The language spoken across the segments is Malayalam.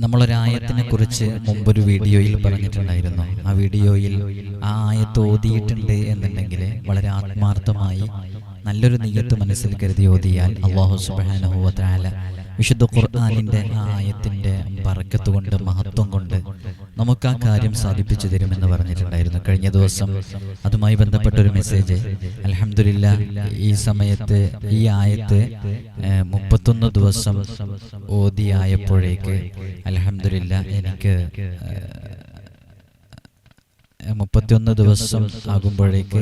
നമ്മളൊരായത്തിനെ കുറിച്ച് മുമ്പൊരു വീഡിയോയിൽ പറഞ്ഞിട്ടുണ്ടായിരുന്നു. ആ വീഡിയോയിൽ ആ ആയത്ത് ഓതിയിട്ടുണ്ട് എന്നുണ്ടെങ്കിൽ വളരെ ആത്മാർത്ഥമായി നല്ലൊരു നെയ്യത്ത് മനസ്സിൽ കരുതി ഓതിയാൽ അള്ളാഹു സുബാനുഭവത്താല വിശുദ്ധ ഖുർആാനിന്റെ ആയത്തിന്റെ ആയത്തിന്റെ ബറക്കത്ത് കൊണ്ട് മഹത്വം കൊണ്ട് നമുക്ക് ആ കാര്യം സാധിപ്പിച്ചു തരുമെന്ന് പറഞ്ഞിട്ടുണ്ടായിരുന്നു. കഴിഞ്ഞ ദിവസം അതുമായി ബന്ധപ്പെട്ട ഒരു മെസ്സേജ് അലഹമില്ല ഈ സമയത്ത് ഈ ആയത്ത് മുപ്പത്തൊന്ന് ദിവസം ഓതിയായപ്പോഴേക്ക് അലഹമില്ല എനിക്ക് മുപ്പത്തിയൊന്ന് ദിവസം ആകുമ്പോഴേക്ക്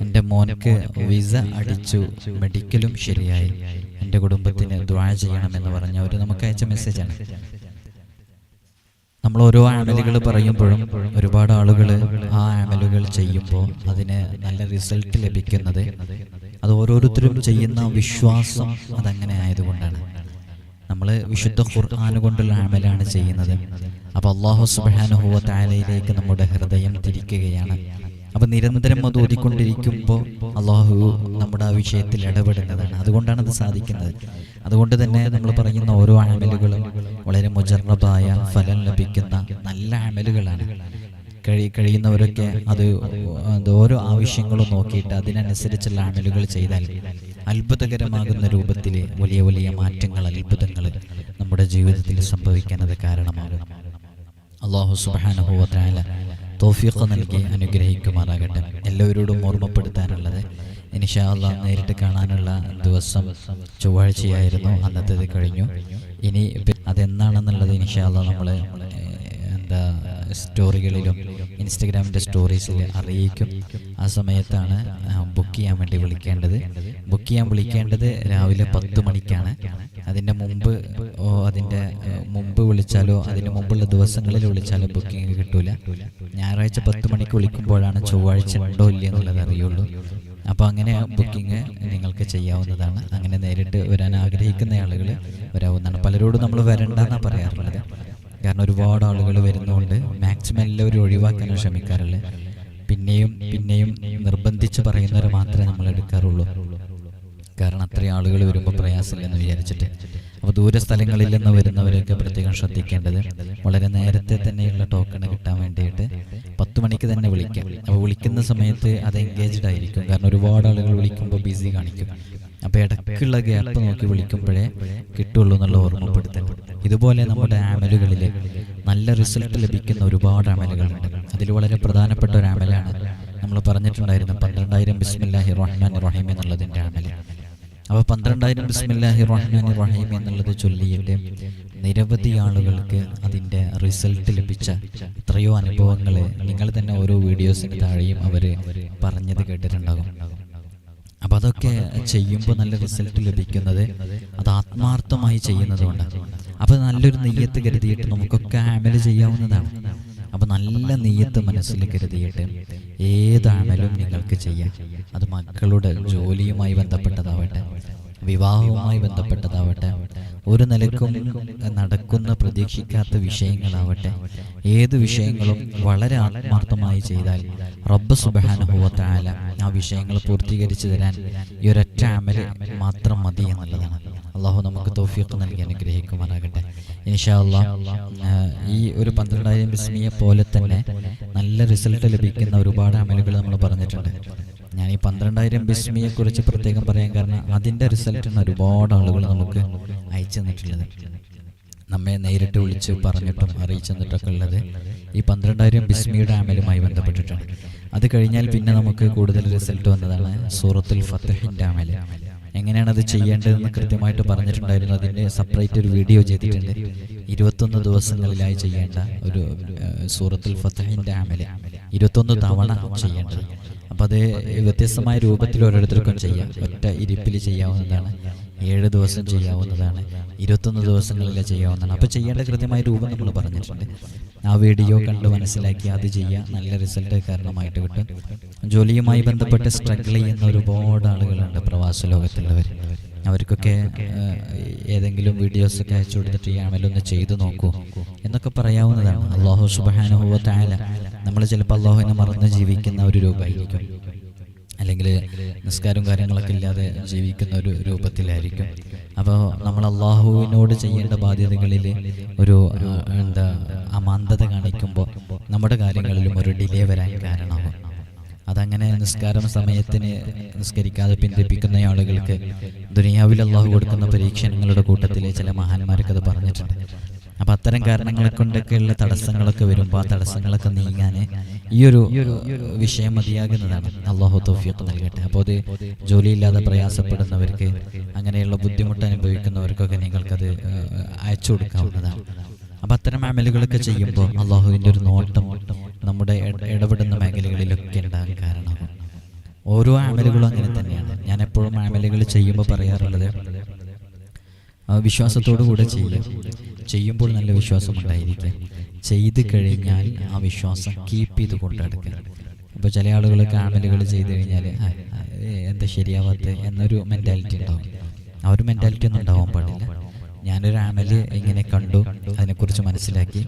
എന്റെ മോനക്ക് വിസ അടിച്ചു മെഡിക്കലും ശരിയായി. എന്റെ കുടുംബത്തിന് ദ്വാഴ ചെയ്യണം എന്ന് പറഞ്ഞ ഒരു നമുക്ക് അയച്ച മെസ്സേജാണ് നമ്മൾ ഓരോ ആമലുകൾ പറയുമ്പോഴും ഒരുപാട് ആളുകൾ ആ ആമലുകൾ ചെയ്യുമ്പോൾ അതിന് നല്ല റിസൾട്ട് ലഭിക്കുന്നത് അത് ഓരോരുത്തരും ചെയ്യുന്ന വിശ്വാസം അതങ്ങനെ ആയതുകൊണ്ടാണ്. നമ്മൾ വിശുദ്ധ ഖുർആൻ കൊണ്ടുള്ള ആമലാണ് ചെയ്യുന്നത്. അപ്പോൾ അള്ളാഹു സുബാനുഹുവ താലയിലേക്ക് നമ്മുടെ ഹൃദയം തിരിക്കുകയാണ്. അപ്പം നിരന്തരം അത് ഓതിക്കൊണ്ടിരിക്കുമ്പോൾ അള്ളാഹു നമ്മുടെ ആ വിഷയത്തിൽ ഇടപെടുന്നതാണ്. അതുകൊണ്ടാണ് അത് സാധിക്കുന്നത്. അതുകൊണ്ട് തന്നെ നമ്മൾ പറയുന്ന ഓരോ അമലുകളും വളരെ മുജറബായ ഫലം ലഭിക്കുന്ന നല്ല അമലുകളാണ്. കഴി കഴിയുന്നവരൊക്കെ അത് ഓരോ ആവശ്യങ്ങളും നോക്കിയിട്ട് അതിനനുസരിച്ചുള്ള അമലുകൾ ചെയ്താൽ അത്ഭുതകരമാകുന്ന രൂപത്തിൽ വലിയ വലിയ മാറ്റങ്ങൾ അത്ഭുതങ്ങൾ നമ്മുടെ ജീവിതത്തിൽ സംഭവിക്കാൻ അത് കാരണമാകും. അള്ളാഹു സുബാനുഭവത്തായ തോഫീഖ് നൽകി അനുഗ്രഹിക്കുമാറാകട്ടെ. എല്ലാവരോടും ഓർമ്മപ്പെടുത്താനുള്ളത് ഇനിഷാല്ല നേരിട്ട് കാണാനുള്ള ദിവസം ചൊവ്വാഴ്ചയായിരുന്നു. അന്നത്തേത് കഴിഞ്ഞു. ഇനി അതെന്നാണെന്നുള്ളത് ഇനിഷാല്ല നമ്മൾ എന്താ സ്റ്റോറികളിലും ഇൻസ്റ്റഗ്രാമിന്റെ സ്റ്റോറീസിൽ അറിയിക്കും. ആ സമയത്താണ് ബുക്ക് ചെയ്യാൻ വേണ്ടി വിളിക്കേണ്ടത്. ബുക്ക് ചെയ്യാൻ വിളിക്കേണ്ടത് രാവിലെ പത്ത് മണിക്കാണ്. അതിന്റെ മുമ്പ് അതിന്റെ മുമ്പ് വിളിച്ചാലോ അതിന് മുമ്പുള്ള ദിവസങ്ങളിൽ വിളിച്ചാലോ ബുക്കിംഗ് കിട്ടൂല. ഞായറാഴ്ച പത്ത് മണിക്ക് വിളിക്കുമ്പോഴാണ് ചൊവ്വാഴ്ച ഉണ്ടോ ഇല്ല എന്നുള്ളത് അറിയുള്ളൂ. അപ്പോൾ അങ്ങനെ ബുക്കിംഗ് നിങ്ങൾക്ക് ചെയ്യാവുന്നതാണ്. അങ്ങനെ നേരിട്ട് വരാൻ ആഗ്രഹിക്കുന്ന ആളുകൾ വരാവുന്നതാണ്. പലരോടും നമ്മൾ വരണ്ടെന്നാണ് പറയാറുള്ളത്. കാരണം ഒരുപാട് ആളുകൾ വരുന്നതുകൊണ്ട് മാക്സിമം എല്ലാവരും ഒഴിവാക്കാനും ശ്രമിക്കാറുള്ളത് പിന്നെയും പിന്നെയും നിർബന്ധിച്ച് പറയുന്നവരെ മാത്രമേ നമ്മൾ എടുക്കാറുള്ളൂ കാരണം അത്രയും ആളുകൾ വരുമ്പോൾ പ്രയാസമില്ലെന്ന് വിചാരിച്ചിട്ട്. അപ്പോൾ ദൂര സ്ഥലങ്ങളിൽ നിന്ന് വരുന്നവരൊക്കെ പ്രത്യേകം ശ്രദ്ധിക്കേണ്ടത് വളരെ നേരത്തെ തന്നെയുള്ള ടോക്കൺ കിട്ടാൻ വേണ്ടിയിട്ട് പത്ത് മണിക്ക് തന്നെ വിളിക്കാം. അപ്പോൾ വിളിക്കുന്ന സമയത്ത് അത് എൻഗേജ്ഡ് ആയിരിക്കും. കാരണം ഒരുപാട് ആളുകൾ വിളിക്കുമ്പോൾ ബിസി കാണിക്കും. അപ്പോൾ ഇടയ്ക്കുള്ള ഗ്യാപ്പ് നോക്കി വിളിക്കുമ്പോഴേ കിട്ടുള്ളൂ എന്നുള്ള ഓർമ്മപ്പെടുത്തൽ. ഇതുപോലെ നമ്മുടെ ആമലുകളിൽ നല്ല റിസൾട്ട് ലഭിക്കുന്ന ഒരുപാട് ആമലുകളുണ്ട്. അതിൽ വളരെ പ്രധാനപ്പെട്ട ഒരു ആമലാണ്. നമ്മൾ പറഞ്ഞിട്ടുണ്ടായിരുന്നു പന്ത്രണ്ടായിരം ബിസ്മില്ലാഹി റഹ്മാൻ റഹീം എന്നുള്ളതിന്റെ ആമൽ. അപ്പോൾ പന്ത്രണ്ടായിരം ബിസ്മില്ലാഹി റഹ്മാൻ റഹീം എന്നുള്ളത് ചൊല്ലിയിട്ട് നിരവധി ആളുകൾക്ക് അതിന്റെ റിസൾട്ട് ലഭിച്ച എത്രയോ അനുഭവങ്ങൾ നിങ്ങൾ തന്നെ ഓരോ വീഡിയോസിന് താഴെയും അവർ പറഞ്ഞത് കേട്ടിട്ടുണ്ടാകും. അപ്പോൾ അതൊക്കെ ചെയ്യുമ്പോൾ നല്ല റിസൾട്ട് ലഭിക്കുന്നത് അത് ആത്മാർത്ഥമായി ചെയ്യുന്നതുകൊണ്ട് അപ്പോൾ നല്ലൊരു നെയ്യത്ത് കരുതിയിട്ട് നമുക്കൊക്കെ ആമൽ ചെയ്യാവുന്നതാണ്. അപ്പോൾ നല്ല നെയ്യത്ത് മനസ്സിൽ കരുതിയിട്ട് ഏത് ആമലും നിങ്ങൾക്ക് ചെയ്യാം. അത് മക്കളുടെ ജോലിയുമായി ബന്ധപ്പെട്ടതാവട്ടെ വിവാഹവുമായി ബന്ധപ്പെട്ടതാവട്ടെ ഒരു നിലക്കും നടക്കുന്ന പ്രതീക്ഷിക്കാത്ത വിഷയങ്ങളാവട്ടെ ഏത് വിഷയങ്ങളും വളരെ ആത്മാർത്ഥമായി ചെയ്താൽ റബ്ബ് സുബഹാനുഭവത്തായാലും ആ വിഷയങ്ങൾ പൂർത്തീകരിച്ചു തരാൻ ഈ ഒരൊറ്റ അമൽ മാത്രം മതി എന്നുള്ളതാണ്. അള്ളാഹു നമുക്ക് തൗഫീഖ് നൽകി അനുഗ്രഹിക്കുവാനാകട്ടെ ഇൻഷാല്ല ഈ ഒരു പന്ത്രണ്ടായിരം ബിസ്മിയെ പോലെ തന്നെ നല്ല റിസൾട്ട് ലഭിക്കുന്ന ഒരുപാട് അമലുകൾ നമ്മൾ പറഞ്ഞിട്ടുണ്ട്. ഞാൻ ഈ പന്ത്രണ്ടായിരം ബിസ്മിയെ കുറിച്ച് പ്രത്യേകം പറയാൻ കാരണം അതിന്റെ റിസൾട്ട് ഒരുപാട് ആളുകൾ നമുക്ക് അയച്ചു തന്നിട്ടുള്ളത്. നമ്മെ നേരിട്ട് വിളിച്ച് പറഞ്ഞിട്ടും അറിയിച്ചു തന്നിട്ടൊക്കെ ഉള്ളത് ഈ പന്ത്രണ്ടായിരം ബിസ്മിയുടെ അമലുമായി ബന്ധപ്പെട്ടിട്ടാണ്. അത് കഴിഞ്ഞാൽ പിന്നെ നമുക്ക് കൂടുതൽ റിസൾട്ട് വന്നതാണ് സൂറത്തുൽ ഫത്തഹിന്റെ ആമൽ എങ്ങനെയാണ് അത് ചെയ്യേണ്ടതെന്ന് കൃത്യമായിട്ട് പറഞ്ഞിട്ടുണ്ടായിരുന്നു. അതിന്റെ സെപ്പറേറ്റ് ഒരു വീഡിയോ ചെയ്തിട്ടുണ്ട്. ഇരുപത്തൊന്ന് ദിവസങ്ങളിലായി ചെയ്യേണ്ട ഒരു സൂറത്തുൽ ഫത്തഹിന്റെ അമല. ഇരുപത്തൊന്ന് തവണ ചെയ്യേണ്ടത്. അപ്പോൾ അത് വ്യത്യസ്തമായ രൂപത്തിൽ ഓരോരുത്തർക്കും ചെയ്യാം. ഒറ്റ ഇരിപ്പിൽ ചെയ്യാവുന്നതാണ്. ഏഴ് ദിവസം ചെയ്യാവുന്നതാണ്. ഇരുപത്തൊന്ന് ദിവസങ്ങളിൽ ചെയ്യാവുന്നതാണ്. അപ്പോൾ ചെയ്യേണ്ട കൃത്യമായ രൂപം നമ്മൾ പറഞ്ഞിട്ടുണ്ട്. ആ വീഡിയോ കണ്ട് മനസ്സിലാക്കി അത് ചെയ്യുക നല്ല റിസൾട്ട് കാരണമായിട്ട് കിട്ടും. ജോലിയുമായി ബന്ധപ്പെട്ട് സ്ട്രഗിൾ ചെയ്യുന്ന ഒരുപാട് ആളുകളുണ്ട് പ്രവാസ ലോകത്തുള്ളവർ അവർക്കൊക്കെ ഏതെങ്കിലും വീഡിയോസൊക്കെ അയച്ചു കൊടുത്തിട്ട് ഈ അമലൊന്ന് ചെയ്തു നോക്കൂ എന്നൊക്കെ പറയാവുന്നതാണ്. അള്ളാഹു സുബാനുഭവത്തായ നമ്മൾ ചിലപ്പോൾ അള്ളാഹുവിനെ മറന്ന് ജീവിക്കുന്ന ഒരു രൂപമായിരിക്കും. അല്ലെങ്കിൽ നിസ്കാരവും കാര്യങ്ങളൊക്കെ ഇല്ലാതെ ജീവിക്കുന്ന ഒരു രൂപത്തിലായിരിക്കും. അപ്പോൾ നമ്മൾ അള്ളാഹുവിനോട് ചെയ്യേണ്ട ബാധ്യതകളിൽ ഒരു എന്താ അമാന്തത കാണിക്കുമ്പോൾ നമ്മുടെ കാര്യങ്ങളിലും ഒരു ഡിലേ വരാൻ കാരണമാകും അതങ്ങനെ നിസ്കാരം സമയത്തിന് നിസ്കരിക്കാതെ പിന്തിപ്പിക്കുന്ന ആളുകൾക്ക് ദുനിയാവിൽ അള്ളാഹു കൊടുക്കുന്ന പരീക്ഷണങ്ങളുടെ കൂട്ടത്തിൽ ചില മഹാന്മാരൊക്കെ അത് പറഞ്ഞിട്ടുണ്ട്. അപ്പം അത്തരം കാരണങ്ങളെ കൊണ്ടൊക്കെയുള്ള തടസ്സങ്ങളൊക്കെ വരുമ്പോൾ ആ തടസ്സങ്ങളൊക്കെ നീങ്ങാൻ ഈ ഒരു വിഷയം മതിയാകുന്നതാണ്. അള്ളാഹു തൗഫീഖ് നൽകട്ടെ. അപ്പോൾ അത് ജോലിയില്ലാതെ പ്രയാസപ്പെടുന്നവർക്ക് അങ്ങനെയുള്ള ബുദ്ധിമുട്ട് അനുഭവിക്കുന്നവർക്കൊക്കെ നിങ്ങൾക്കത് അയച്ചു കൊടുക്കാവുന്നതാണ്. അപ്പം അത്തരം അമലുകളൊക്കെ ചെയ്യുമ്പോൾ അള്ളാഹുവിന്റെ ഒരു നോട്ടം നമ്മുടെ ഇട- ഇടപെടുന്ന മേഖലകളിലൊക്കെ ഉണ്ടാകാൻ കാരണമാകും ഓരോ അമലുകളും അങ്ങനെ തന്നെയാണ്. ഞാൻ എപ്പോഴും അമലുകൾ ചെയ്യുമ്പോൾ പറയാറുള്ളത് വിശ്വാസത്തോടു കൂടെ ചെയ്യുക ചെയ്യുമ്പോൾ നല്ല വിശ്വാസം ഉണ്ടായിരിക്കുക ചെയ്ത് കഴിഞ്ഞാൽ ആ വിശ്വാസം കീപ്പ് ചെയ്ത് കൊണ്ടെടുക്കുക ഇപ്പോൾ ചില ആളുകൾ ആമലുകൾ ചെയ്ത് കഴിഞ്ഞാൽ "ആ, ആ, ഏ, എന്താ ശരിയാവാത്ത എന്നൊരു മെന്റാലിറ്റി ഉണ്ടാവും. ആ ഒരു മെന്റാലിറ്റി ഒന്നും ഉണ്ടാവാൻ പാടില്ല. ഞാനൊരു ആമൽ ഇങ്ങനെ കണ്ടു അതിനെക്കുറിച്ച് മനസ്സിലാക്കി.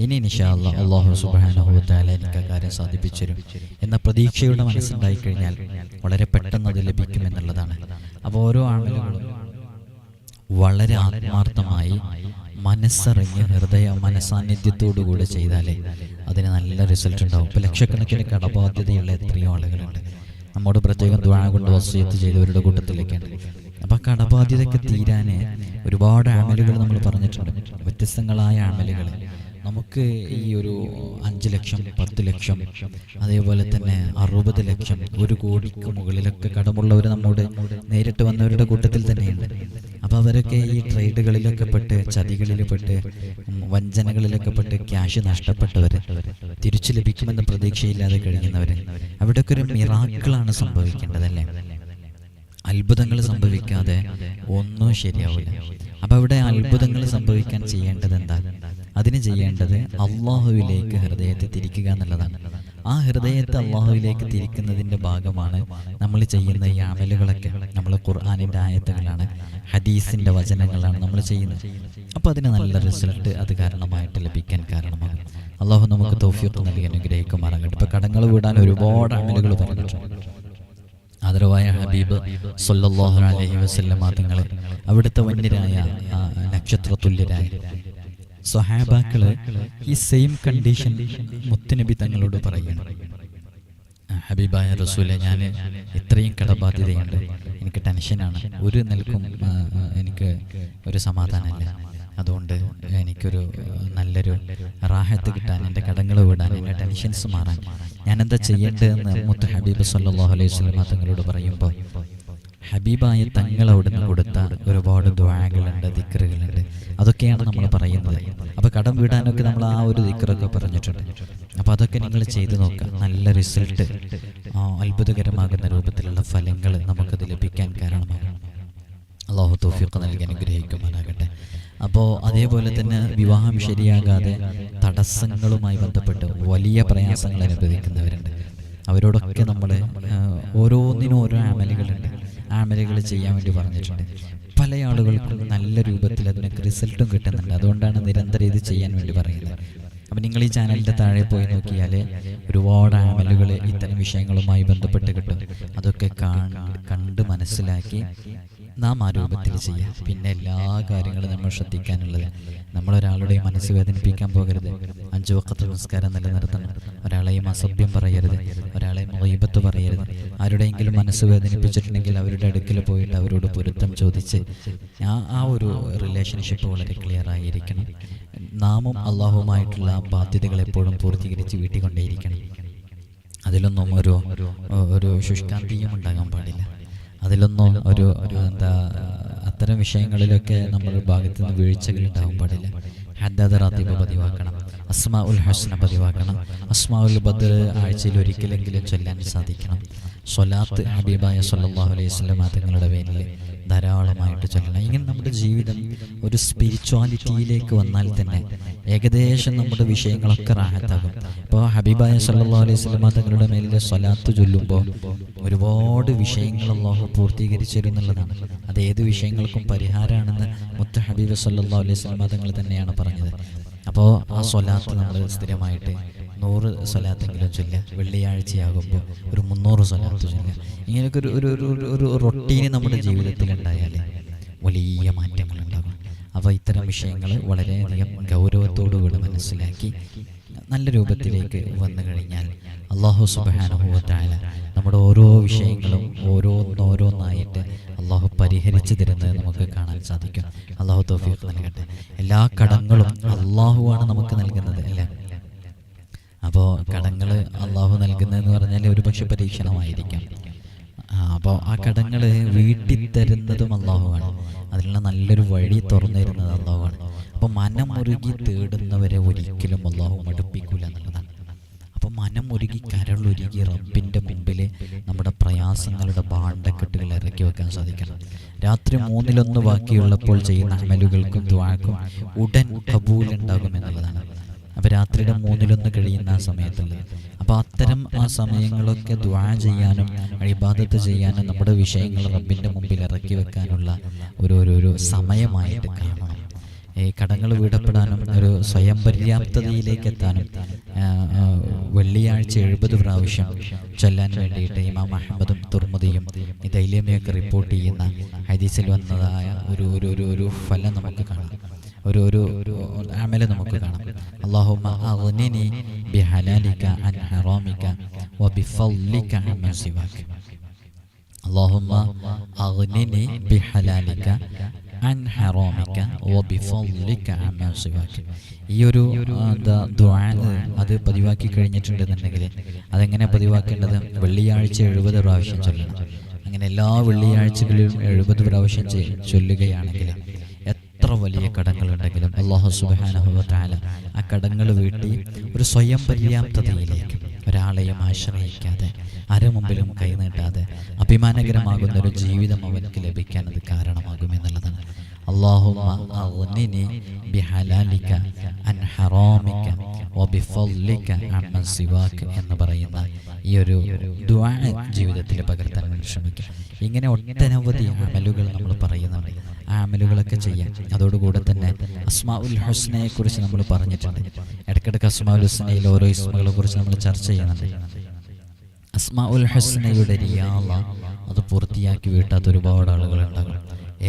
ഇനി നിഷാല്ല അള്ളാഹു സുബാനുഭവത്താല എനിക്ക് ആ കാര്യം സാധിപ്പിച്ചു എന്ന പ്രതീക്ഷയുടെ മനസ്സുണ്ടായി കഴിഞ്ഞാൽ വളരെ പെട്ടെന്ന് അത് ലഭിക്കുമെന്നുള്ളതാണ് അപ്പോൾ ഓരോ ആമലുകളും വളരെ ആത്മാർത്ഥമായി മനസ്സറിഞ്ഞ് ഹൃദയ മനസാന്നിധ്യത്തോടുകൂടെ ചെയ്താലേ അതിന് നല്ല റിസൾട്ട് ഉണ്ടാവും. ഇപ്പോൾ ലക്ഷക്കണക്കിന് കടബാധ്യതയുള്ള എത്രയോ ആളുകളുണ്ട്. നമ്മോട് പ്രത്യേകം ദ്വാഴ കൊണ്ട് വസ്തുയത്ത് ചെയ്തവരുടെ കൂട്ടത്തിലേക്കാണ് അപ്പോൾ കടബാധ്യതയൊക്കെ തീരാൻ ഒരുപാട് ആമലുകൾ നമ്മൾ പറഞ്ഞിട്ടുണ്ട്. വ്യത്യസ്തങ്ങളായ ആമലുകൾ. നമുക്ക് ഈ ഒരു അഞ്ച് ലക്ഷം പത്ത് ലക്ഷം അതേപോലെ തന്നെ അറുപത് ലക്ഷം ഒരു കോടിക്ക് മുകളിലൊക്കെ കടമുള്ളവർ നമ്മുടെ നേരിട്ട് വന്നവരുടെ കൂട്ടത്തിൽ തന്നെയുണ്ട്. അപ്പോൾ അവരൊക്കെ ഈ ട്രേഡുകളിലൊക്കെ പെട്ട് ചതികളിൽ പെട്ട് വഞ്ചനകളിലൊക്കെ പെട്ട് ക്യാഷ് നഷ്ടപ്പെട്ടവർ തിരിച്ചു ലഭിക്കുമെന്ന പ്രതീക്ഷയില്ലാതെ കഴിയുന്നവർ അവിടെയൊക്കെ ഒരു മിറാക്കിളാണ് സംഭവിക്കേണ്ടതല്ലേ? അത്ഭുതങ്ങൾ സംഭവിക്കാതെ ഒന്നും ശരിയാവില്ല. അപ്പൊ അവിടെ അത്ഭുതങ്ങൾ സംഭവിക്കാൻ ചെയ്യേണ്ടത് എന്താ? അതിന് ചെയ്യേണ്ടത് അള്ളാഹുവിലേക്ക് ഹൃദയത്തെ തിരിക്കുക എന്നുള്ളതാണ്. ആ ഹൃദയത്തെ അള്ളാഹുവിലേക്ക് തിരിക്കുന്നതിന്റെ ഭാഗമാണ് നമ്മൾ ചെയ്യുന്ന ഈ അമലുകളൊക്കെ. നമ്മൾ ഖുർആാനിന്റെ ആയത്തുകളാണ് ഹദീസിന്റെ വചനങ്ങളാണ് നമ്മൾ ചെയ്യുന്നത്. അപ്പോൾ അതിന് നല്ല റിസൾട്ട് അത് കാരണമായിട്ട് ലഭിക്കാൻ കാരണമാണ് അള്ളാഹു നമുക്ക് തൗഫീഖ് നൽകി അനുഗ്രഹിക്കുമാറാകട്ടെ. ഇപ്പൊ കടങ്ങൾ വിടാൻ ഒരുപാട് അമലുകൾ പറഞ്ഞിട്ടുണ്ട്. ആദരവായ ഹബീബ് സൊല്ലാഹു അലൈഹി വസ്ല്ലാം തങ്ങളെ അവിടുത്തെ വന്യരായ നക്ഷത്ര നക്ഷത്രതുല്യരായ സ്വഹാബാക്കൾ ഈ സെയിം കണ്ടീഷൻ മുത്തുനബി തങ്ങളോട് പറയണം. ഹബീബായ റസൂലെ ഞാൻ ഇത്രയും കടബാധ്യതയുണ്ട്. എനിക്ക് ടെൻഷനാണ്. ഒരു ആ, എനിക്ക് ഒരു സമാധാനമില്ല. അതുകൊണ്ട് എനിക്കൊരു നല്ലൊരു റാഹത്ത് കിട്ടാൻ എന്റെ കടങ്ങൾ വിടാൻ എന്റെ ടെൻഷൻസ് മാറാൻ ഞാൻ എന്താ ചെയ്യേണ്ടതെന്ന് മുത്ത് ഹബീബ് സല്ലാഹു അലൈഹി സ്വലമ തങ്ങളോട് പറയുമ്പോൾ ഹബീബായ തങ്ങൾ അവിടുന്ന് കൊടുത്ത ഒരുപാട് ദ്വാകളുണ്ട് ദിക്കറുകളുണ്ട് അതൊക്കെയാണ് നമ്മൾ പറയുന്നത്. അപ്പൊ കടം വീടാനൊക്കെ നമ്മൾ ആ ഒരു ദിക്കറൊക്കെ പറഞ്ഞിട്ടുണ്ട്. അപ്പൊ അതൊക്കെ നിങ്ങൾ ചെയ്തു നോക്കുക നല്ല റിസൾട്ട് അത്ഭുതകരമാകുന്ന രൂപത്തിലുള്ള ഫലങ്ങൾ നമുക്കത് ലഭിക്കാൻ കാരണമാകും. അള്ളാഹു തൗഫീഖ് നൽകി അനുഗ്രഹിക്കുവാനാകട്ടെ അപ്പോൾ അതേപോലെ തന്നെ വിവാഹം ശരിയാകാതെ തടസ്സങ്ങളുമായി ബന്ധപ്പെട്ട് വലിയ പ്രയാസങ്ങൾ അനുഭവിക്കുന്നവരുണ്ട്. അവരോടൊക്കെ നമ്മൾ ഓരോന്നിനും ഓരോ ആമലുകളുണ്ട്. ആമലുകൾ ചെയ്യാൻ വേണ്ടി പറഞ്ഞിട്ടുണ്ട്. പല ആളുകൾക്കും നല്ല രൂപത്തിൽ അതിനൊക്കെ റിസൾട്ടും കിട്ടുന്നുണ്ട്. അതുകൊണ്ടാണ് നിരന്തരം ഇത് ചെയ്യാൻ വേണ്ടി പറയുന്നത്. അപ്പം നിങ്ങൾ ഈ ചാനലിന്റെ താഴെ പോയി നോക്കിയാൽ ഒരുപാട് ആമലുകൾ ഇത്തരം വിഷയങ്ങളുമായി ബന്ധപ്പെട്ട് കിട്ടും. അതൊക്കെ കണ്ട് മനസ്സിലാക്കി നാം ആ രൂപത്തിൽ ചെയ്യാം. പിന്നെ എല്ലാ കാര്യങ്ങളും നമ്മൾ ശ്രദ്ധിക്കാനുള്ളത് നമ്മളൊരാളുടെയും മനസ്സ് വേദനിപ്പിക്കാൻ പോകരുത്. അഞ്ചു വക്കത്ത് നമസ്കാരം നിലനിർത്തണം. ഒരാളെയും അസഭ്യം പറയരുത്. ഒരാളെയും മൊയ്ബത്ത് പറയരുത്. ആരുടെയെങ്കിലും മനസ്സ് വേദനിപ്പിച്ചിട്ടുണ്ടെങ്കിൽ അവരുടെ അടുക്കൽ പോയിട്ട് അവരോട് പൊരുത്തം ചോദിച്ച് ആ ആ ഒരു റിലേഷൻഷിപ്പ് വളരെ ക്ലിയർ ആയിരിക്കണം. നാമും അള്ളാഹുമായിട്ടുള്ള ബാധ്യതകൾ എപ്പോഴും പൂർത്തീകരിച്ച് വീട്ടിക്കൊണ്ടേയിരിക്കണം. അതിലൊന്നും ഒരു ഒരു ശുഷ്കാന്തിയും ഉണ്ടാകാൻ പാടില്ല. അതിലൊന്നും ഒരു എന്താ അത്തരം വിഷയങ്ങളിലൊക്കെ നമ്മൾ ഭാഗത്ത് നിന്ന് വീഴ്ചകൾ ഉണ്ടാവാൻ പാടില്ല. ഹദ്ദാദ് പതിവാക്കണം. അസ്മാ ഉൽ ഹസ്ന പതിവാക്കണം. അസ്മാ ഉൽ ബദർ ആഴ്ചയിൽ ഒരിക്കലെങ്കിലും ചൊല്ലാൻ സാധിക്കണം. സ്വലാത്ത് ഹബീബായ സല്ലല്ലാഹു അലൈഹി വസല്ലമ തങ്ങളുടെ പേരിൽ ധാരാളമായിട്ട് ചൊല്ലണം. ഇങ്ങനെ നമ്മുടെ ജീവിതം ഒരു സ്പിരിച്വാലിറ്റിയിലേക്ക് വന്നാൽ തന്നെ ഏകദേശം നമ്മുടെ വിഷയങ്ങളൊക്കെ റാഹത്താകും. ഇപ്പോൾ ഹബീബായ സല്ലല്ലാഹു അലൈഹി വസല്ലമ തങ്ങളുടെ മേലിലെ സ്വലാത്ത് ചൊല്ലുമ്പോൾ ഒരുപാട് വിഷയങ്ങൾ അള്ളാഹു പൂർത്തീകരിച്ചു എന്നുള്ളതാണ് അത് ഏത് വിഷയങ്ങൾക്കും പരിഹാരമാണെന്ന് മുത്ത ഹബീബ് സല്ലല്ലാഹു അലൈഹി വസല്ലമ തങ്ങൾ തന്നെയാണ് പറഞ്ഞത്. അപ്പോൾ ആ സ്വലാത്ത് നമ്മൾ സ്ഥിരമായിട്ട് നൂറ് സ്വലാത്തെങ്കിലും ചൊല്ലുക വെള്ളിയാഴ്ചയാകുമ്പോൾ ഒരു മുന്നൂറ് സ്വലാത്ത് ചൊല്ലുക ഇങ്ങനെയൊക്കെ ഒരു ഒരു ഒരു റൊട്ടീന് നമ്മുടെ ജീവിതത്തിൽ ഉണ്ടായാൽ വലിയ മാറ്റങ്ങളുണ്ടാകും. അപ്പോൾ ഇത്തരം വിഷയങ്ങൾ വളരെയധികം ഗൗരവത്തോടുകൂടി മനസ്സിലാക്കി നല്ല രൂപത്തിലേക്ക് വന്നു കഴിഞ്ഞാൽ അള്ളാഹു സുബാനുഭവത്തായ നമ്മുടെ ഓരോ വിഷയങ്ങളും ഓരോന്നോരോന്നായിട്ട് അള്ളാഹു പരിഹരിച്ചു തരുന്നത് നമുക്ക് കാണാൻ സാധിക്കും. അള്ളാഹു തോഫിയൊക്കെ നൽകട്ടെ. എല്ലാ കടങ്ങളും അള്ളാഹുവാണ് നമുക്ക് നൽകുന്നത് അല്ലേ? അപ്പോൾ കടങ്ങൾ അള്ളാഹു നൽകുന്നതെന്ന് പറഞ്ഞാൽ ഒരു പക്ഷെ പരീക്ഷണമായിരിക്കാം. അപ്പോൾ ആ കടങ്ങൾ വീട്ടിൽ തരുന്നതും അള്ളാഹുവാണ്. അതിനുള്ള നല്ലൊരു വഴി തുറന്നു തരുന്നത് അള്ളാഹുവാണ്. അപ്പോൾ മനം ഒരുകി തേടുന്നവരെ ഒരിക്കലും അള്ളാഹു മടുപ്പിക്കൂല എന്നുള്ളതാണ്. അപ്പോൾ മനം ഒരുകി കരളൊരുകി റബ്ബിന്റെ മുമ്പിൽ നമ്മുടെ പ്രയാസങ്ങളുടെ ഭാണ്ഡക്കെട്ടുകൾ ഇറക്കി വെക്കാൻ സാധിക്കണം. രാത്രി മൂന്നിലൊന്ന് ബാക്കിയുള്ളപ്പോൾ ചെയ്യുന്ന അമലുകൾക്കും ദ്വാക്കും ഉടൻ കബൂലുണ്ടാകും എന്നുള്ളതാണ്. അപ്പോൾ രാത്രിയുടെ മൂന്നിലൊന്ന് കഴിയുന്ന ആ സമയത്തിൽ അപ്പോൾ അത്തരം ആ സമയങ്ങളൊക്കെ ദ്വാ ചെയ്യാനും അഴിബാദത്ത് ചെയ്യാനും നമ്മുടെ വിഷയങ്ങൾ റബ്ബിന്റെ മുമ്പിൽ ഇറക്കി വെക്കാനുള്ള ഒരു സമയമായിട്ട് കാണണം. ഈ കടങ്ങൾ വീടപ്പെടാനും ഒരു സ്വയം പര്യാപ്തതയിലേക്ക് എത്താനും വെള്ളിയാഴ്ച എഴുപത് പ്രാവശ്യം ചൊല്ലാൻ വേണ്ടിയിട്ട് ഇമാം അഹമ്മദും തുർമുദിയും ഈ ദൈല്യമയൊക്കെ റിപ്പോർട്ട് ചെയ്യുന്ന ഹദീസിൽ വന്നതായ ഒരു ഒരു ഒരു ഫലം നമുക്ക് കാണാം. ഒരു ഒരു അമല നമുക്ക് കാണാം. അള്ളാഹുമ്മ അഗ്നിനി ബിഹലാലിക അൻ ഹറാമിക വബിഫളിക അമ്മൻ സിവാക اللهم أغنني بحلالك عن حرامك وبفضلك عما سواك ഈ ഒരു ആ, എന്താ ദുആ അത് പതിവാക്കി കഴിഞ്ഞിട്ടുണ്ടെന്നുണ്ടെങ്കിൽ അതെങ്ങനെ പതിവാക്കേണ്ടത് വെള്ളിയാഴ്ച എഴുപത് പ്രാവശ്യം ചൊല്ലണം അങ്ങനെ എല്ലാ വെള്ളിയാഴ്ചകളിലും എഴുപത് പ്രാവശ്യം ചെയ്- ചൊല്ലുകയാണെങ്കിൽ എത്ര വലിയ കടങ്ങളുണ്ടെങ്കിലും അള്ളാഹു സുബാനഹുല ആ കടങ്ങൾ വീട്ടി ഒരു സ്വയം പര്യാപ്തതയിലേക്ക് ഒരാളെയും ആശ്രയിക്കാതെ ആരുടെ കൈനീട്ടാതെ അഭിമാനകരമാകുന്ന ഒരു ജീവിതം അവനക്ക് ലഭിക്കാൻ അത് കാരണമാകും കാരണമാകുമെന്നുള്ളതാണ്. اللهم أغنني بحلالك عن حرامك وبفضلك عمن سواك എന്ന് പറയുന്ന ഈ ഒരു ദുആ ജീവിതത്തിൽ പകർത്താൻ വേണ്ടി ശ്രമിക്കുക ഇങ്ങനെ ഒട്ടനവധി അമലുകൾ നമ്മൾ പറയുന്നുണ്ട് ആ അമലുകളൊക്കെ ചെയ്യാം അതോടുകൂടെ തന്നെ അസ്മാ ഉൽ ഹുസ്നയെ കുറിച്ച് നമ്മൾ പറഞ്ഞിട്ടുണ്ട് ഇടയ്ക്കിടയ്ക്ക് അസ്മാ ഉൽ ഹുസ്നയിൽ ഓരോ ഇസ്മകളെ കുറിച്ച് നമ്മൾ ചർച്ച ചെയ്യുന്നുണ്ട് അസ്മാ ഉൽ ഹസ്നയുടെ റിയാള അത് പൂർത്തിയാക്കി വീട്ടാത്ത ഒരുപാട് ആളുകൾ ഉണ്ടാകും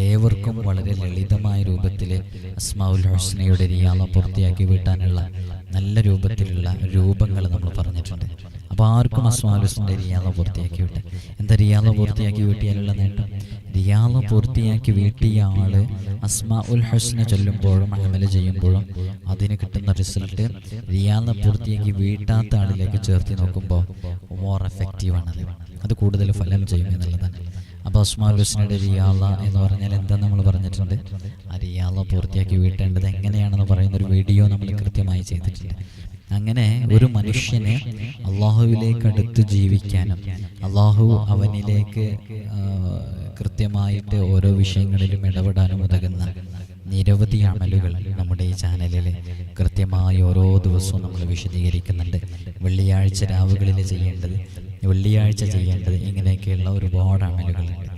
ഏവർക്കും വളരെ ലളിതമായ രൂപത്തിൽ അസ്മാവുൽ ഹുസ്നയുടെ റിയാള പൂർത്തിയാക്കി വീട്ടാനുള്ള നല്ല രൂപത്തിലുള്ള രൂപങ്ങൾ നമ്മൾ പറഞ്ഞിട്ടുണ്ട്. അപ്പോൾ ആർക്കും അസ്മാൽ ഹുസ്നയുടെ റിയാള പൂർത്തിയാക്കി വിട്ടെ. എന്താ റിയാള പൂർത്തിയാക്കി വീട്ടിയാലുള്ള നേട്ടം? റിയാള പൂർത്തിയാക്കി വീട്ടിയ ആൾ അസ്മാ ഉൽ ഹസ്ന ചൊല്ലുമ്പോഴും അമല ചെയ്യുമ്പോഴും അതിന് കിട്ടുന്ന റിസൾട്ട് റിയാള പൂർത്തിയാക്കി വീട്ടാത്ത ആളിലേക്ക് ചേർത്ത് നോക്കുമ്പോൾ മോർ ആണ് അത് കൂടുതൽ ഫലം ചെയ്യും എന്നുള്ളതാണ്. അപ്പോൾ ഉസ്മാൻ ഹുസ്നയുടെ റിയാള എന്ന് പറഞ്ഞാൽ എന്താ നമ്മൾ പറഞ്ഞിട്ടുണ്ട്? ആ റിയാള പൂർത്തിയാക്കി വീട്ടേണ്ടത് എങ്ങനെയാണെന്ന് പറയുന്ന ഒരു വീഡിയോ നമ്മൾ കൃത്യമായി ചെയ്തിട്ടുണ്ട്. അങ്ങനെ ഒരു മനുഷ്യനെ അള്ളാഹുവിലേക്ക് അടുത്ത് ജീവിക്കാനും അള്ളാഹു അവനിലേക്ക് കൃത്യമായിട്ട് ഓരോ വിഷയങ്ങളിലും ഇടപെടാനും ഉതകുന്ന നിരവധി അമലുകൾ നമ്മുടെ ഈ ചാനലിൽ കൃത്യമായി ഓരോ ദിവസവും നമ്മൾ വിശദീകരിക്കുന്നുണ്ട്. വെള്ളിയാഴ്ച രാവുകളിൽ ചെയ്യേണ്ടത് വെള്ളിയാഴ്ച ചെയ്യേണ്ടത് ഇങ്ങനെയൊക്കെയുള്ള ഒരുപാട് അമലുകളുണ്ട്.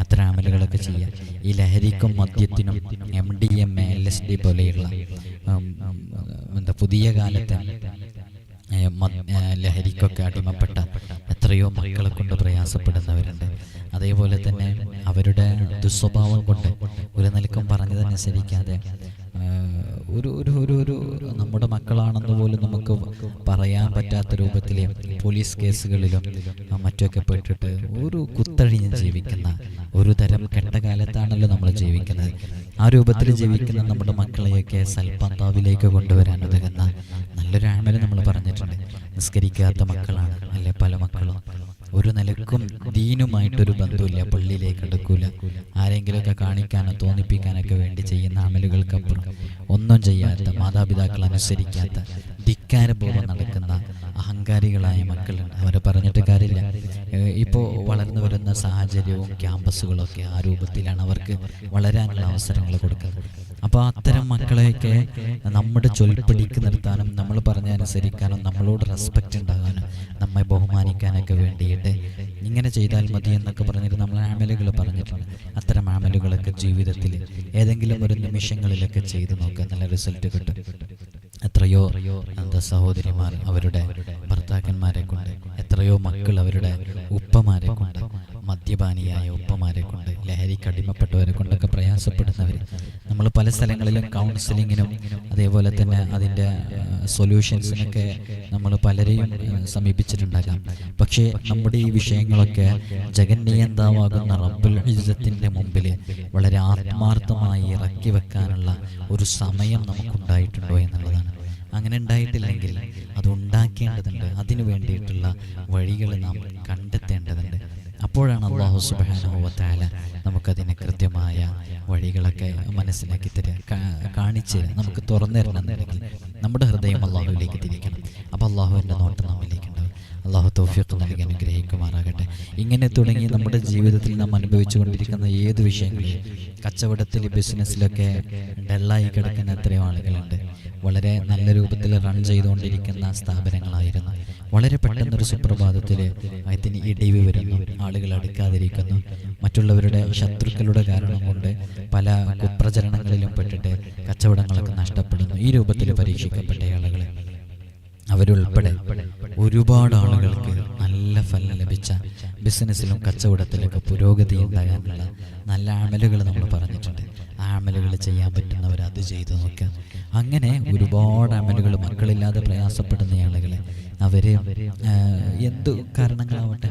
അത്ര അമലുകളൊക്കെ ചെയ്യാം. ഈ ലഹരിക്കും മദ്യത്തിനും M D M L S D പോലെയുള്ള എന്താ പുതിയ കാലത്തെ ലഹരിക്കൊക്കെ അടിമപ്പെട്ട എത്രയോ മക്കളെ കൊണ്ട് പ്രയാസപ്പെടുന്നവരുണ്ട്. അതേപോലെ തന്നെ അവരുടെ ദുസ്വഭാവം കൊണ്ട് ഒരു നിലക്കും പറഞ്ഞതനുസരിക്കാതെ ഒരു ഒരു ഒരു ഒരു നമ്മുടെ മക്കളാണെന്ന് പോലും നമുക്ക് പറയാൻ പറ്റാത്ത രൂപത്തിൽ പോലീസ് കേസുകളിലും മറ്റൊക്കെ പെട്ടിട്ട് ഒരു കുത്തഴിഞ്ഞ് ജീവിക്കുന്ന ഒരു തരം കെട്ടകാലത്താണല്ലോ നമ്മൾ ജീവിക്കുന്നത്. ആ രൂപത്തിൽ ജീവിക്കുന്ന നമ്മുടെ മക്കളെയൊക്കെ സൽപന്താവിലേക്ക് കൊണ്ടുവരാൻ ഉതകുന്ന നല്ലൊരു ആമൽ നമ്മൾ പറഞ്ഞിട്ടുണ്ട്. നിസ്കരിക്കാത്ത മക്കളാണ് അല്ലെ പല മക്കളും. ഒരു നിലക്കും ദീനുമായിട്ടൊരു ബന്ധമില്ല പള്ളിയിലേക്ക് എടുക്കൂല ആരെങ്കിലുമൊക്കെ കാണിക്കാനോ തോന്നിപ്പിക്കാനൊക്കെ വേണ്ടി ചെയ്യുന്ന അമലുകൾക്കപ്പുറം ഒന്നും ചെയ്യാത്ത മാതാപിതാക്കൾ അനുസരിക്കാത്ത ധിക്കാരപൂർവം നടക്കുന്ന അഹങ്കാരികളായ മക്കളുണ്ട്. അവരെ പറഞ്ഞിട്ട് കാര്യമില്ല. ഇപ്പോൾ വളർന്നു വരുന്ന സാഹചര്യവും ക്യാമ്പസുകളൊക്കെ ആ രൂപത്തിലാണ്. അവർക്ക് വളരാനുള്ള അവസരങ്ങൾ കൊടുക്കുന്നത്. അപ്പോൾ അത്തരം മക്കളെയൊക്കെ നമ്മുടെ ചൊൽപ്പടിക്ക് നിർത്താനും നമ്മൾ പറഞ്ഞ അനുസരിക്കാനും നമ്മളോട് റെസ്പെക്റ്റ് ഉണ്ടാകാനും നമ്മെ ബഹുമാനിക്കാനൊക്കെ വേണ്ടിയിട്ട് ഇങ്ങനെ ചെയ്താൽ മതി എന്നൊക്കെ പറഞ്ഞിട്ട് നമ്മൾ ആമലുകൾ പറഞ്ഞിട്ടുണ്ട്. അത്തരം ആമലുകളൊക്കെ ജീവിതത്തിൽ ഏതെങ്കിലും ഒരു നിമിഷങ്ങളിലൊക്കെ ചെയ്ത് നോക്കുക നല്ല റിസൾട്ട് കിട്ടും. എത്രയോ എന്താ സഹോദരിമാർ അവരുടെ ഭർത്താക്കന്മാരെ കൊണ്ട് എത്രയോ മക്കൾ അവരുടെ ഉപ്പമാരെ കൊണ്ട് മദ്യപാനിയായ ഉപ്പമാരെ കൊണ്ട് ലഹരിക്ക് അടിമപ്പെട്ടവരെ കൊണ്ടൊക്കെ പ്രയാസപ്പെടുന്നവർ നമ്മൾ പല സ്ഥലങ്ങളിലും കൗൺസിലിങ്ങിനും അതേപോലെ തന്നെ അതിന്റെ സൊല്യൂഷൻസിനൊക്കെ നമ്മൾ പലരെയും സമീപിച്ചിട്ടുണ്ടാകാം. പക്ഷേ നമ്മുടെ ഈ വിഷയങ്ങളൊക്കെ ജഗന്നിയന്താവാകുന്ന റബ്ബുൽ ഇസ്സത്തിന്റെ മുമ്പിൽ വളരെ ആത്മാർത്ഥമായി ഇറക്കി വെക്കാനുള്ള ഒരു സമയം നമുക്കുണ്ടായിട്ടുണ്ടോ എന്നുള്ളതാണ്. അങ്ങനെ ഉണ്ടായിട്ടില്ലെങ്കിൽ അത് ഉണ്ടാക്കേണ്ടതുണ്ട്. അതിനു വേണ്ടിയിട്ടുള്ള വഴികൾ നാം കണ്ടെത്തേണ്ടതുണ്ട്. അപ്പോഴാണ് അള്ളാഹു സുബാനുഭവത്താല നമുക്കതിന് കൃത്യമായ വഴികളൊക്കെ മനസ്സിലാക്കി തരിക കാണിച്ച് നമുക്ക് തുറന്നു തരണമെന്നുണ്ടെങ്കിൽ നമ്മുടെ ഹൃദയം അള്ളാഹുവിലേക്ക് തിരിക്കണം. അപ്പോൾ അള്ളാഹുവിന്റെ നോട്ടം നമ്മിലേക്ക് ഉണ്ടാവും. അള്ളാഹു തൗഫീഖ് നൽകി അനുഗ്രഹിക്കുമാറാകട്ടെ. ഇങ്ങനെ തുടങ്ങി നമ്മുടെ ജീവിതത്തിൽ നാം അനുഭവിച്ചു കൊണ്ടിരിക്കുന്ന ഏത് വിഷയങ്ങളെയും കച്ചവടത്തിൽ ബിസിനസ്സിലൊക്കെ ഡെല്ലായി കിടക്കുന്ന എത്രയോ ആളുകളുണ്ട്. വളരെ നല്ല രൂപത്തിൽ റൺ ചെയ്തുകൊണ്ടിരിക്കുന്ന സ്ഥാപനങ്ങളായിരുന്നു. വളരെ പെട്ടെന്നൊരു സുപ്രഭാതത്തിൽ അതിന് ഇടിവ് വരുന്നു. ആളുകൾ അടുക്കാതിരിക്കുന്നു. മറ്റുള്ളവരുടെ ശത്രുക്കളുടെ കാരണം കൊണ്ട് പല കുപ്രചരണങ്ങളിലും പെട്ടിട്ട് കച്ചവടങ്ങളൊക്കെ നഷ്ടപ്പെടുന്നു. ഈ രൂപത്തിൽ പരീക്ഷിക്കപ്പെട്ട ആളുകൾ അവരുൾപ്പെടെ ഒരുപാട് ആളുകൾക്ക് നല്ല ഫലം ലഭിച്ച ബിസിനസ്സിലും കച്ചവടത്തിലൊക്കെ പുരോഗതി ഉണ്ടാകാനുള്ള നല്ല അമലുകൾ നമ്മൾ പറഞ്ഞിട്ടുണ്ട്. ആ അമലുകൾ ചെയ്യാൻ പറ്റുന്നവർ അത് ചെയ്തു നോക്കുക. അങ്ങനെ ഒരുപാട് അമലുകൾ മക്കളില്ലാതെ പ്രയാസപ്പെടുന്ന ആളുകൾ അവർ എന്തു കാരണങ്ങളാവട്ടെ?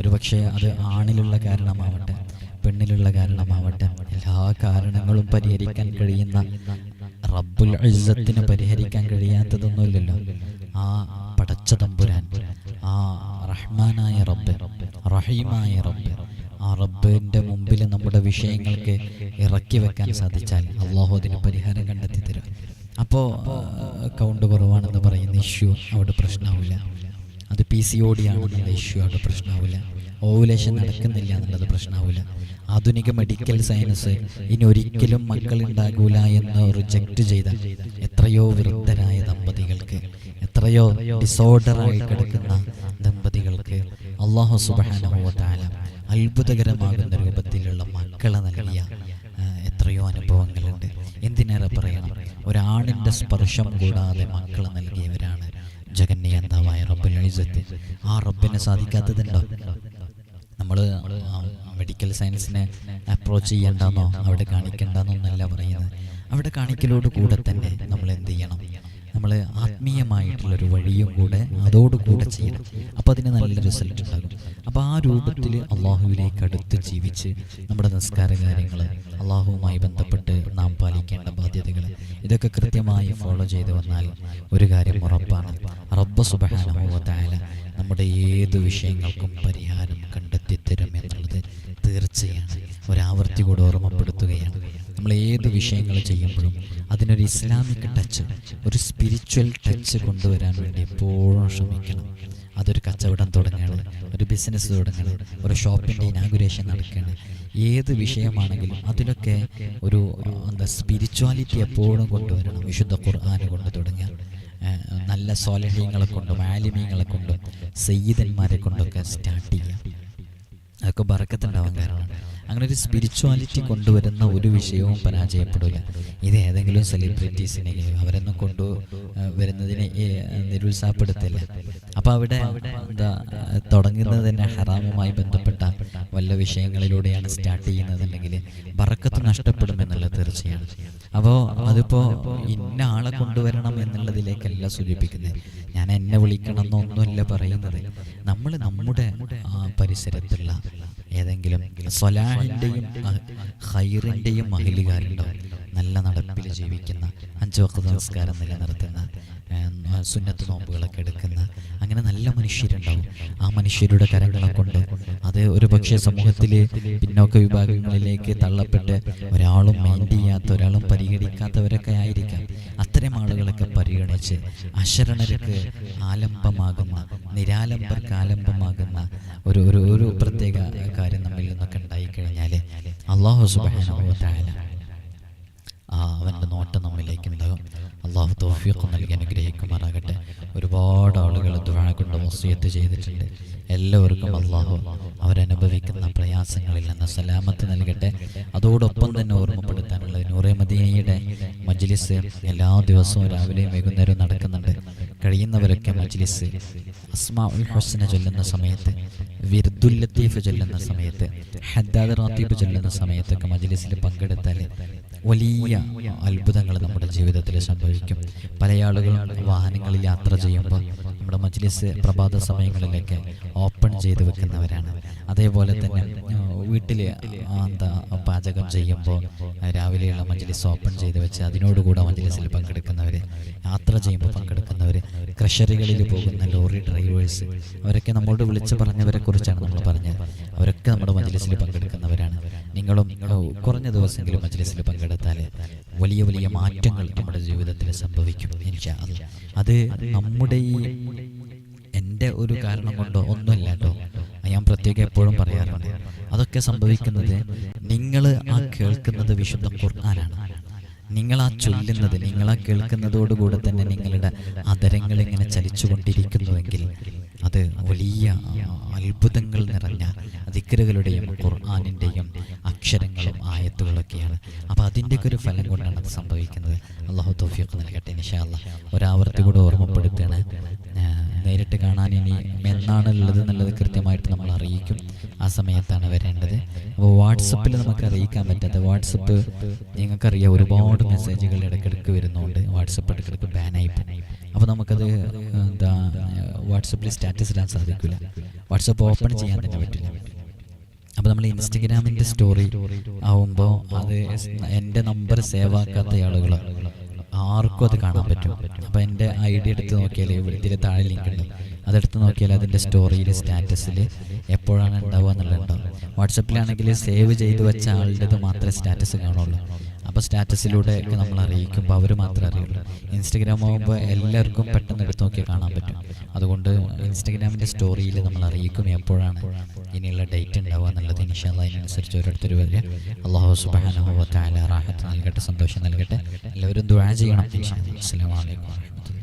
ഒരുപക്ഷെ അത് ആണിലുള്ള കാരണമാവട്ടെ പെണ്ണിലുള്ള കാരണമാവട്ടെ എല്ലാ കാരണങ്ങളും പരിഹരിക്കാൻ കഴിയുന്ന റബ്ബുൽ ഇസ്സത്തിന് പരിഹരിക്കാൻ കഴിയാത്തതൊന്നുമില്ലല്ലോ. ആ പടച്ച തമ്പുരാൻ ആ റഹ്മാനായ റബ്ബ് റഹീമായ റബ്ബ് ആ റബ്ബിന്റെ മുമ്പിൽ നമ്മുടെ വിഷയങ്ങൾക്ക് ഇറക്കി വെക്കാൻ സാധിച്ചാൽ അള്ളാഹു അതിന് പരിഹാരം കണ്ടെത്തി തരും. അപ്പോൾ കൗണ്ട് കുറവാണെന്ന് പറയുന്ന ഇഷ്യൂ അവിടെ പ്രശ്നമാവില്ല. അത് പി സി ഒ ഡി ആണെന്നുള്ള ഇഷ്യൂ അവിടെ പ്രശ്നമാവില്ല ഓവുലേഷൻ നടക്കുന്നില്ല എന്നുള്ളത് പ്രശ്നമാവില്ല ആധുനിക മെഡിക്കൽ സയൻസ് ഇനി ഒരിക്കലും മക്കൾ ഉണ്ടാകൂല എന്ന് റിജക്റ്റ് ചെയ്ത എത്രയോ വൃദ്ധരായ ദമ്പതികൾക്ക് എത്രയോ ഡിസോർഡറായി കിടക്കുന്ന ദമ്പതികൾക്ക് അള്ളാഹു സുബാനുഭവത്താല അത്ഭുതകരമാകുന്ന രൂപത്തിലുള്ള മക്കളെ നൽകിയ എത്രയോ അനുഭവങ്ങളുണ്ട്. എന്തിനേറെ പറയണം? ഒരാണിന്റെ സ്പർശം കൂടാതെ മക്കളെ നൽകിയവരാണ്. ജഗന്നിയന്താവായ റബ്ബുൽ ഇസ്സത്ത് ആ റബ്ബിനെ സാധിക്കാത്തതുണ്ടോ? നമ്മൾ മെഡിക്കൽ സയൻസിനെ അപ്രോച്ച് ചെയ്യണ്ടെന്നോ അവിടെ കാണിക്കണ്ടെന്നോ എന്നല്ല പറയുന്നത്. അവിടെ കാണിക്കലോട് കൂടെ തന്നെ നമ്മൾ എന്ത് ചെയ്യണം നമ്മൾ ആത്മീയമായിട്ടുള്ളൊരു വഴിയും കൂടെ അതോടുകൂടെ ചെയ്യണം. അപ്പോൾ അതിന് നല്ല റിസൾട്ട് ഉണ്ടാകും. അപ്പോൾ ആ രൂപത്തിൽ അള്ളാഹുവിലേക്ക് അടുത്ത് ജീവിച്ച് നമ്മുടെ നിസ്കാര കാര്യങ്ങൾ അള്ളാഹുവുമായി ബന്ധപ്പെട്ട് നാം പാലിക്കേണ്ട ബാധ്യതകൾ ഇതൊക്കെ കൃത്യമായി ഫോളോ ചെയ്ത് വന്നാൽ ഒരു കാര്യം ഉറപ്പാണ്. റബ്ബ സുബാനുഭവത്തായ നമ്മുടെ ഏത് വിഷയങ്ങൾക്കും പരിഹാരം കണ്ടെത്തി തരും എന്നുള്ളത് തീർച്ചയാണ്. ഒരാവർത്തി കൂടെ ഓർമ്മപ്പെടുത്തുകയാണ്. നമ്മൾ ഏത് വിഷയങ്ങൾ ചെയ്യുമ്പോഴും അതിനൊരു ഇസ്ലാമിക് ടച്ച് ഒരു സ്പിരിച്വൽ ടച്ച് കൊണ്ടുവരാൻ വേണ്ടി എപ്പോഴും ശ്രമിക്കണം. അതൊരു കച്ചവടം തുടങ്ങുകയാണ് ഒരു ബിസിനസ് തുടങ്ങുകയാണ് ഒരു ഷോപ്പിന്റെ ഇനാഗുരേഷൻ നടക്കുകയാണ് ഏത് വിഷയമാണെങ്കിലും അതിനൊക്കെ ഒരു എന്താ സ്പിരിച്വാലിറ്റി എപ്പോഴും കൊണ്ടുവരണം. വിശുദ്ധ ഖുർആാന് കൊണ്ട് തുടങ്ങുക നല്ല സോലഹ്യങ്ങളെ കൊണ്ടും ആലിമ്യങ്ങളെ കൊണ്ടും സയ്യിദന്മാരെ കൊണ്ടൊക്കെ സ്റ്റാർട്ട് ചെയ്യാം. അതൊക്കെ ബറക്കത്തുണ്ടാവാൻ കാരണമാണ് അങ്ങനെ ഒരു സ്പിരിച്വാലിറ്റി കൊണ്ടുവരുന്ന ഒരു വിഷയവും പരാജയപ്പെടില്ല. ഇത് ഏതെങ്കിലും സെലിബ്രിറ്റീസിനെ അവരൊന്നും കൊണ്ടു വരുന്നതിനെ നിരുത്സാഹപ്പെടുത്തില്ല. അപ്പോൾ അവിടെ എന്താ തുടങ്ങുന്നത് തന്നെ ഹറാമുമായി ബന്ധപ്പെട്ട വല്ല വിഷയങ്ങളിലൂടെയാണ് സ്റ്റാർട്ട് ചെയ്യുന്നതെന്നുണ്ടെങ്കിൽ ബറക്കത്ത് നഷ്ടപ്പെടുമെന്നുള്ളത് തീർച്ചയാണ്. അപ്പോൾ അതിപ്പോൾ ഇന്ന ആളെ കൊണ്ടുവരണം എന്നുള്ളതിലേക്കല്ല സൂചിപ്പിക്കുന്നത്. ഞാൻ എന്നെ വിളിക്കണം എന്നൊന്നുമല്ല പറയുന്നത്. നമ്മൾ നമ്മുടെ പരിസരത്തുള്ള ഏതെങ്കിലും സ്വലാഹിന്റെയും ഹൈറിന്റെയും മഹിലുകാരുണ്ടാവും നല്ല നടപ്പിൽ ജീവിക്കുന്ന അഞ്ചു വക്ത നമസ്കാരം നിലനിർത്തുന്ന സുന്നത്ത് നോമ്പുകളൊക്കെ എടുക്കുന്ന അങ്ങനെ നല്ല മനുഷ്യരുണ്ടാവും. ആ മനുഷ്യരുടെ കരങ്ങളെ കൊണ്ട് അത് ഒരു പക്ഷേ സമൂഹത്തിൽ പിന്നോക്ക വിഭാഗങ്ങളിലേക്ക് തള്ളപ്പെട്ട് ഒരാളും മൈൻഡ് ചെയ്യാത്ത ഒരാളും പരിഗണിക്കാത്തവരൊക്കെ ആയിരിക്കാം. അത്തരം ആളുകളൊക്കെ പരിഗണിച്ച് അശരണർക്ക് ആലംബമാകുന്ന നിരാലംബർക്ക് ആലംബമാകുന്ന ഒരു ഒരു ഒരു പ്രത്യേക കാര്യം നമ്മിൽ നിന്നൊക്കെ ഉണ്ടായിക്കഴിഞ്ഞാൽ അള്ളാഹു സുബാന അവന്റെ നോട്ടം നമ്മളിലേക്ക് ഉണ്ടാകും അള്ളാഹു തോഫിയൊക്കെ നൽകി അനുഗ്രഹിക്കുമാറാകട്ടെ. ഒരുപാട് ആളുകൾ ദുഴ കൊണ്ട് വസ്യത്ത് ചെയ്തിട്ടുണ്ട്. എല്ലാവർക്കും അള്ളാഹു അവരനുഭവിക്കുന്ന പ്രയാസങ്ങളിൽ നിന്ന് സലാമത്ത് നൽകട്ടെ. അതോടൊപ്പം തന്നെ ഓർമ്മപ്പെടുത്താനുള്ളത് നൂറെ മദീനയുടെ മജ്ലിസ് എല്ലാ ദിവസവും രാവിലെയും വൈകുന്നേരവും നടക്കുന്നുണ്ട്. കഴിയുന്നവരൊക്കെ മജ്ലിസ് അസ്മാ ഉൽ ഹുസ്ന ചൊല്ലുന്ന സമയത്ത് വിർദുൽ ലത്തീഫ് ചൊല്ലുന്ന സമയത്ത് ഹദ്ദാദ് റാത്തീബ് ചൊല്ലുന്ന സമയത്തൊക്കെ മജ്ലിസിൽ പങ്കെടുത്താൽ വലിയ അത്ഭുതങ്ങൾ നമ്മുടെ ജീവിതത്തിൽ സംഭവിക്കും. പല ആളുകളും വാഹനങ്ങളിൽ യാത്ര ചെയ്യുമ്പോൾ നമ്മുടെ മജ്ലിസ് പ്രഭാത സമയങ്ങളിലൊക്കെ ഓപ്പൺ ചെയ്ത് വെക്കുന്നവരാണ്. അതേപോലെ തന്നെ വീട്ടിൽ എന്താ പാചകം ചെയ്യുമ്പോൾ രാവിലെയുള്ള മജ്ലിസ് ഓപ്പൺ ചെയ്ത് വെച്ച് അതിനോടുകൂടെ മജ്ലിസിൽ പങ്കെടുക്കുന്നവർ യാത്ര ചെയ്യുമ്പോൾ പങ്കെടുക്കുന്നവർ ക്രഷറികളിൽ പോകുന്ന ലോറി ഡ്രൈവേഴ്സ് അവരൊക്കെ നമ്മോട് വിളിച്ച് പറഞ്ഞവരെ കുറിച്ചാണ് നമ്മൾ പറഞ്ഞത്. അവരൊക്കെ നമ്മുടെ മജ്ലിസിൽ പങ്കെടുക്കുന്നവരാണ്. നിങ്ങളും കുറഞ്ഞ ദിവസമെങ്കിലും മജ്ലിസിൽ പങ്കെടുത്താൽ വലിയ വലിയ മാറ്റങ്ങൾ നമ്മുടെ ജീവിതത്തിൽ സംഭവിക്കും എനിക്ക്. അത് നമ്മുടെ ഈ എന്റെ ഒരു കാരണം കൊണ്ടോ ഒന്നുമല്ല കേട്ടോ. ഞാൻ പ്രത്യേകം എപ്പോഴും പറയാറുണ്ട് അതൊക്കെ സംഭവിക്കുന്നത് നിങ്ങൾ ആ കേൾക്കുന്നത് വിശുദ്ധ ഖുർആനാണ്. നിങ്ങൾ ആ ചൊല്ലുന്നത് നിങ്ങൾ ആ കേൾക്കുന്നതോടുകൂടെ തന്നെ നിങ്ങളുടെ അതരങ്ങൾ ഇങ്ങനെ ചലിച്ചുകൊണ്ടിരിക്കുന്നുവെങ്കിൽ അത് വലിയ അത്ഭുതങ്ങൾ നിറഞ്ഞ ദിക്കറുകളുടെയും ഖുർആാനിന്റെയും അക്ഷരങ്ങളും ആയത്തുകളൊക്കെയാണ്. അപ്പോൾ അതിന്റെയൊക്കെ ഒരു ഫലം കൊണ്ടാണ് അത് സംഭവിക്കുന്നത്. അള്ളാഹു തോഫിയൊക്കെ നൽകട്ടെ. നിഷാല്ല ഒരാവർത്തി കൂടെ ഓർമ്മപ്പെടുത്തുകയാണ്. നേരിട്ട് കാണാൻ ഇനി എന്നാണ് ഉള്ളത് എന്നുള്ളത് കൃത്യമായിട്ട് നമ്മൾ അറിയിക്കും. ആ സമയത്താണ് വരേണ്ടത്. അപ്പോൾ വാട്സപ്പിൽ നമുക്ക് അറിയിക്കാൻ പറ്റാത്ത വാട്സപ്പ് നിങ്ങൾക്കറിയാം ഒരുപാട് മെസ്സേജുകൾ ഇടയ്ക്കിടയ്ക്ക് വരുന്നുണ്ട്. വാട്സപ്പ് ഇടയ്ക്കിടയ്ക്ക് ബാനായി പോകും. അപ്പോൾ നമുക്കത് എന്താ വാട്സപ്പിൽ സ്റ്റാറ്റസ് ഇടാൻ സാധിക്കില്ല. വാട്സപ്പ് ഓപ്പൺ ചെയ്യാൻ തന്നെ പറ്റില്ല. അപ്പോൾ നമ്മൾ ഇൻസ്റ്റഗ്രാമിന്റെ സ്റ്റോറി ആവുമ്പോൾ അത് എന്റെ നമ്പർ സേവ് ആക്കാത്ത ആളുകൾ ആർക്കും അത് കാണാൻ പറ്റും. അപ്പോൾ എന്റെ ഐ ഡി എടുത്ത് നോക്കിയാൽ ഇതിൽ താഴെ ലിങ്ക് ഉണ്ട്. അതെടുത്ത് നോക്കിയാൽ അതിന്റെ സ്റ്റോറിയിൽ സ്റ്റാറ്റസിൽ എപ്പോഴാണ് ഉണ്ടാവുക എന്നുള്ളത് ഉണ്ടാവും. വാട്സപ്പിലാണെങ്കിൽ സേവ് ചെയ്ത് വെച്ച ആളുടേത് മാത്രമേ സ്റ്റാറ്റസ് കാണുള്ളൂ. അപ്പോൾ സ്റ്റാറ്റസിലൂടെ ഒക്കെ നമ്മൾ അറിയിക്കുമ്പോൾ അവർ മാത്രമേ അറിയുള്ളൂ. ഇൻസ്റ്റഗ്രാം ആകുമ്പോൾ എല്ലാവർക്കും പെട്ടെന്ന് എടുത്ത് നോക്കി കാണാൻ പറ്റും. അതുകൊണ്ട് ഇൻസ്റ്റഗ്രാമിന്റെ സ്റ്റോറിയിൽ നമ്മൾ അറിയിക്കും എപ്പോഴാണ് ഇനിയുള്ള ഡേറ്റ് ഉണ്ടാവുക എന്നുള്ളത് ഇൻഷാല്ല അതിനനുസരിച്ച് ഓരോരുത്തർ വരിക. അള്ളാഹു സുബാനുഭവത്തായ റാഹത്ത് നൽകട്ടെ. സന്തോഷം നൽകട്ടെ. എല്ലാവരും ദ്വാ ചെയ്യണം. അസ്സാം വാഹമത്തുള്ള